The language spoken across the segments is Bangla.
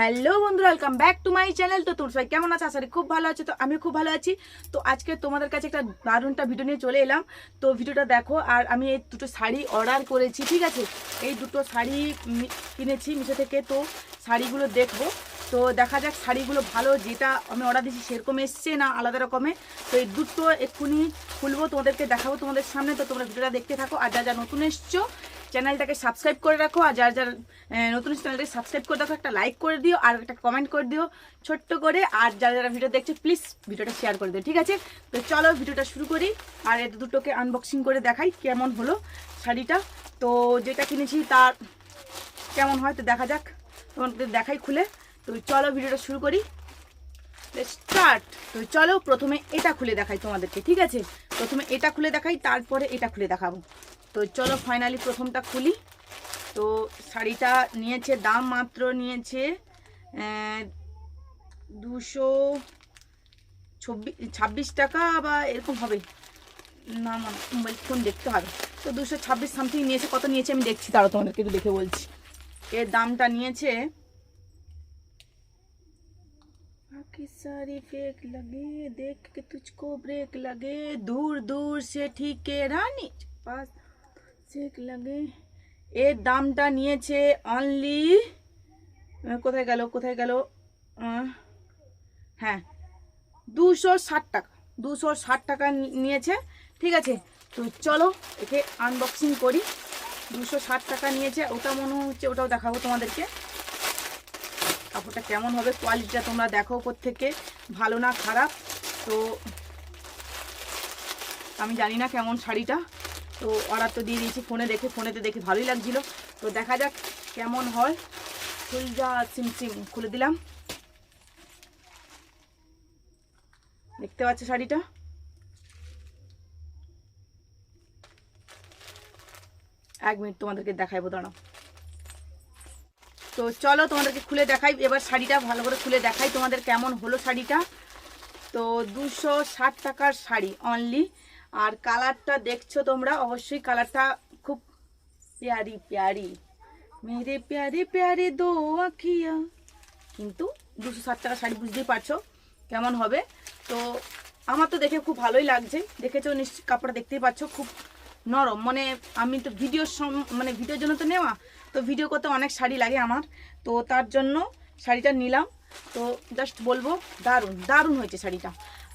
হ্যালো বন্ধুরা, welcome back to my channel. তো তোর সবাই কেমন আছে? আশা করি খুব ভালো আছে। তো আমি খুব ভালো আছি। তো আজকে তোমাদের কাছে একটা দারুণটা ভিডিও নিয়ে চলে এলাম। তো ভিডিওটা দেখো, আর আমি এই দুটো শাড়ি অর্ডার করেছি, ঠিক আছে? এই দুটো শাড়ি কিনেছি মিশো থেকে। তো শাড়িগুলো দেখব। তো দেখা যাক শাড়িগুলো ভালো যেটা আমি অর্ডার দিয়েছি সেরকম এসছে না আলাদা রকমের। তো এই দুটো এক্ষুনি খুলবো, তোমাদেরকে দেখাবো তোমাদের সামনে। তো তোমরা ভিডিওটা দেখতে থাকো। আর যা যা নতুন এসছো চ্যানেলটাকে সাবস্ক্রাইব করে রাখো, আর যার যার নতুন চ্যানেলটাকে সাবস্ক্রাইব করে রাখো একটা লাইক করে দিও, আর একটা কমেন্ট করে দিও, ছোট্ট করে, আর যারা যারা ভিডিও দেখছে প্লিজ ভিডিওটা শেয়ার করে দিও, ঠিক আছে? তো চলো ভিডিওটা শুরু করি, আর এর দুটোকে আনবক্সিং করে দেখাই, কেমন হলো শাড়িটা। তো যেটা কিনেছি তার কেমন হয় তো দেখা যাক, তোমাদের দেখাই খুলে। তো চলো ভিডিওটা শুরু করি। স্টার্ট তো চলো প্রথমে এটা খুলে দেখাই তোমাদেরকে, ঠিক আছে? প্রথমে এটা খুলে দেখাই, তারপরে এটা খুলে দেখাবো। তো চলো ফাইনালি প্রথমটা খুলি তো শাড়িটা নিয়েছে দাম মাত্র নিয়েছে দুশো ছব্বিশ ছাব্বিশ টাকা বা এরকম হবে না মানে মোবাইল ফোন দেখতে হবে তো দুশো ছাব্বিশ সামথিং নিয়েছে কত নিয়েছে আমি দেখছি তারও তোমাদেরকে একটু দেখে বলছি এর দামটা নিয়েছে बाकी सारी फेक लगे देख के तुझको ब्रेक लगे दूर दूर से ठीक है रानी पास সেক লাগে। এর দামটা নিয়েছে অনলি কোথায় গেল কোথায় গেল? হ্যাঁ দুশো ষাট টাকা, দুশো ষাট টাকা নিয়েছে। ঠিক আছে, তো চলো একে আনবক্সিং করি। দুশো ষাট টাকা নিয়েছে, ওটা মনে হচ্ছে ওটাও দেখাবো তোমাদেরকে। কাপড়টা কেমন হবে কোয়ালিটিটা তোমরা দেখো থেকে ভালো না খারাপ? তো আমি জানি না কেমন শাড়িটা। তো অর্ডার তো দিয়ে দিয়েছি ফোনে দেখে, ফোনেতে দেখে ভালোই লাগছিল। তো দেখা যাক কেমন হয়। ফুলজা সিমসিম খুলে দিলাম। দেখতে পাচ্ছ শাড়িটা? এক মিনিট তোমাদেরকে দেখাইবো, দাঁড়াও। তো চলো তোমাদেরকে খুলে দেখাই। এবার শাড়িটা ভালো করে খুলে দেখাই তোমাদের কেমন হলো শাড়িটা। তো দুশো ষাট টাকার শাড়ি অনলি আর কালারটা দেখছ তোমরা, অবশ্যই কালারটা খুব প্যারি প্যারি। মেরে প্যারে প্যারে দো আখিয়া। কিন্তু দুশো ষাট টাকা শাড়ি বুঝতেই পারছ কেমন হবে। তো আমার তো দেখে খুব ভালোই লাগছে। দেখেছ নিশ্চয় কাপড়টা দেখতেই পাচ্ছ, খুব নরম। মানে আমি তো ভিডিওর সম- মানে ভিডিওর জন্য তো নেওয়া, তো ভিডিও করতে অনেক শাড়ি লাগে আমার। তো তার জন্য শাড়িটা নিলাম। তো জাস্ট বলব, দারুণ দারুণ হয়েছে শাড়িটা।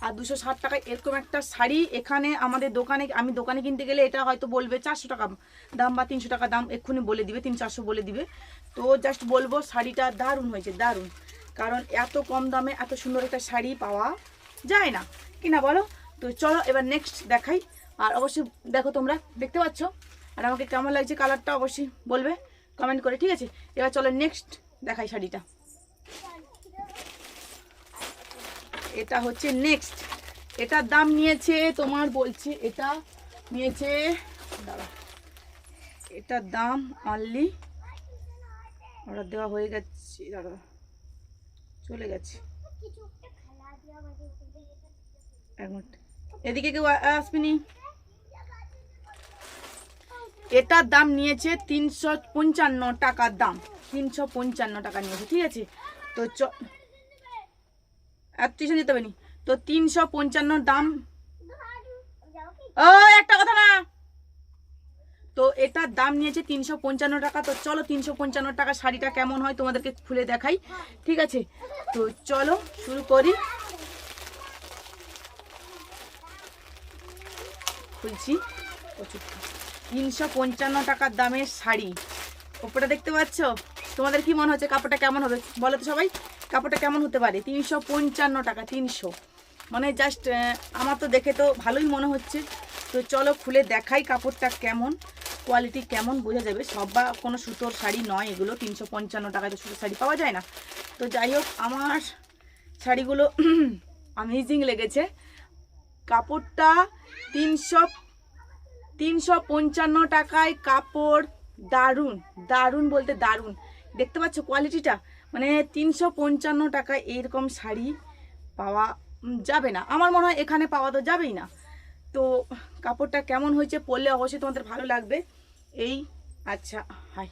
আর দুশো ষাট টাকায় এরকম একটা শাড়ি এখানে আমাদের দোকানে, আমি দোকানে কিনতে গেলে এটা হয়তো বলবে চারশো টাকা দাম বা তিনশো টাকা দাম, এক্ষুনি বলে দিবে, তিন চারশো বলে দিবে। তো জাস্ট বলব, শাড়িটা দারুণ হয়েছে, দারুণ। কারণ এত কম দামে এত সুন্দর একটা শাড়ি পাওয়া যায় না। কি না বলো? তো চলো এবার নেক্সট দেখাই। আর অবশ্যই দেখো তোমরা, দেখতে পাচ্ছ? আর আমাকে কেমন লাগছে কালারটা অবশ্যই বলবে কমেন্ট করে, ঠিক আছে? এবার চলো নেক্সট দেখাই শাড়িটা। এটা হচ্ছে নেক্সট এটার দাম নিয়েছে, তোমার বলছি এটা নিয়েছে এটার দাম অনলি অর্ডার দেওয়া হয়ে গেছে, দাঁড়া। চলে গেছে। এক এদিকে কেউ আসবেনি? এটার দাম নিয়েছে তিনশো পঞ্চান্ন টাকার দাম। তিনশো পঞ্চান্ন টাকা নিয়েছে, ঠিক আছে? তো চ এত টিউশন দিতে হবে নি। তো তিনশো পঞ্চান্ন দাম। ও একটা কথা না। তো এটার দাম নিয়েছে তিনশো পঞ্চান্ন টাকা। তো চলো তিনশো পঞ্চান্ন টাকা শাড়িটা কেমন হয় তোমাদেরকে খুলে দেখাই। ঠিক আছে? তো চলো শুরু করি। খুলছি। প্রচুর তিনশো পঞ্চান্ন টাকার দামের শাড়ি। ওপরটা দেখতে পাচ্ছ? তোমাদের কি মনে হচ্ছে কাপড়টা কেমন হবে? বলো তো সবাই। কাপড়টা কেমন হতে পারে? তিনশো পঞ্চান্ন টাকা, তিনশো। মানে জাস্ট আমার তো দেখে তো ভালোই মনে হচ্ছে। তো চলো খুলে দেখাই কাপড়টা কেমন কোয়ালিটি কেমন, বোঝা যাবে। সব বা কোনো সুতোর শাড়ি নয় এগুলো, তিনশো পঞ্চান্ন টাকায় তো সুতোর শাড়ি পাওয়া যায় না। তো যাই হোক, আমার শাড়িগুলো আমেজিং লেগেছে। কাপড়টা তিনশো তিনশো পঞ্চান্ন টাকায় কাপড় দারুণ দারুণ বলতে দারুণ। দেখতে পাচ্ছ কোয়ালিটিটা মানে তিনশো পঞ্চান্ন টাকায় এরকম শাড়ি পাওয়া যাবে না। আমার মনে হয় এখানে পাওয়া তো যাবেই না। তো কাপড়টা কেমন হয়েছে পরলে অবশ্যই তোমাদের ভালো লাগবে। এই আচ্ছা হাই।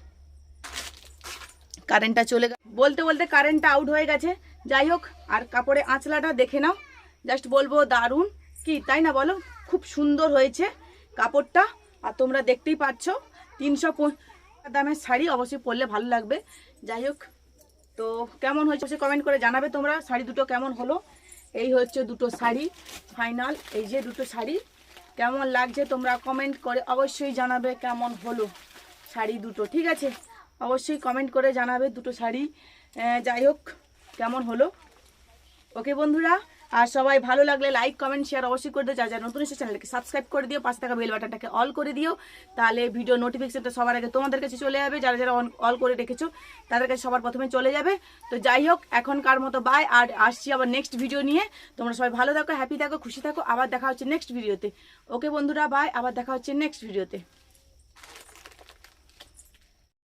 কারেন্টটা চলে গে- বলতে বলতে কারেন্টটা আউট হয়ে গেছে। যাই হোক, আর কাপড়ে আঁচলাটা দেখে নাও। জাস্ট বলব দারুণ। কি, তাই না বলো? খুব সুন্দর হয়েছে কাপড়টা। আর তোমরা দেখতেই পাচ্ছ, তিনশো দামের শাড়ি অবশ্যই পরলে ভালো লাগবে। যাই হোক তো কেমন হয়েছে সে কমেন্ট করে জানাবে তোমরা। শাড়ি দুটো কেমন হলো? এই হচ্ছে দুটো শাড়ি ফাইনাল এই যে দুটো শাড়ি, কেমন লাগছে তোমরা কমেন্ট করে অবশ্যই জানাবে কেমন হলো শাড়ি দুটো, ঠিক আছে? অবশ্যই কমেন্ট করে জানাবে দুটো শাড়ি। যাই হোক, কেমন হলো? ওকে বন্ধুরা আর সবাই ভালো লাগলে লাইক কমেন্ট শেয়ার অবশ্যই করে দিও। যা যা নতুন এসে চ্যানেলকে সাবস্ক্রাইব করে দিও। পাশে থাকা বেল বাটনটাকে অল করে দিও। তাহলে ভিডিও নোটিফিকেশনটা সবার আগে তোমাদের কাছে চলে যাবে। যারা যারা অল করে রেখেছো, তাদের কাছে সবার প্রথমে চলে যাবে। তো যাই হোক, এখনকার মতো বাই আর আসছি আবার নেক্সট ভিডিও নিয়ে। তোমরা সবাই ভালো থাকো হ্যাপি থাকো, খুশি থাকো। আবার দেখা হচ্ছে নেক্সট ভিডিওতে ওকে বন্ধুরা বাই আবার দেখা হচ্ছে নেক্সট ভিডিওতে